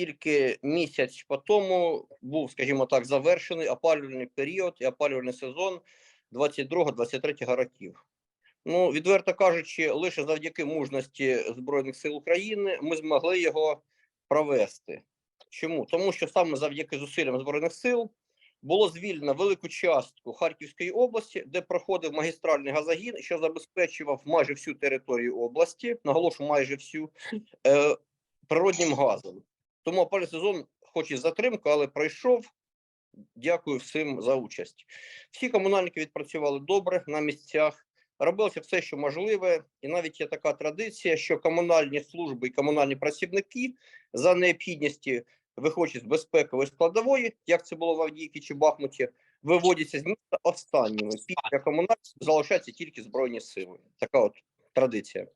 тільки місяць по тому був, скажімо так, завершений опалювальний період і опалювальний сезон 22-23 років. Ну, відверто кажучи, лише завдяки мужності Збройних сил України ми змогли його провести. Чому? Тому що саме завдяки зусиллям Збройних сил було звільнено велику частку Харківської області, де проходив магістральний газогін, що забезпечував майже всю територію області, наголошу майже всю е, природнім газом. Тому опалювальний сезон, хоч і з затримкою, але пройшов. Дякую всім за участь. Всі комунальники відпрацювали добре на місцях. Робилося все, що можливе, і навіть є така традиція, що комунальні служби і комунальні працівники за необхідності, виходячи з безпекової складової, як це було в Авдіївці чи Бахмуті, виводяться з міста останніми. Після комунальних залишаються тільки збройні сили. Така от традиція.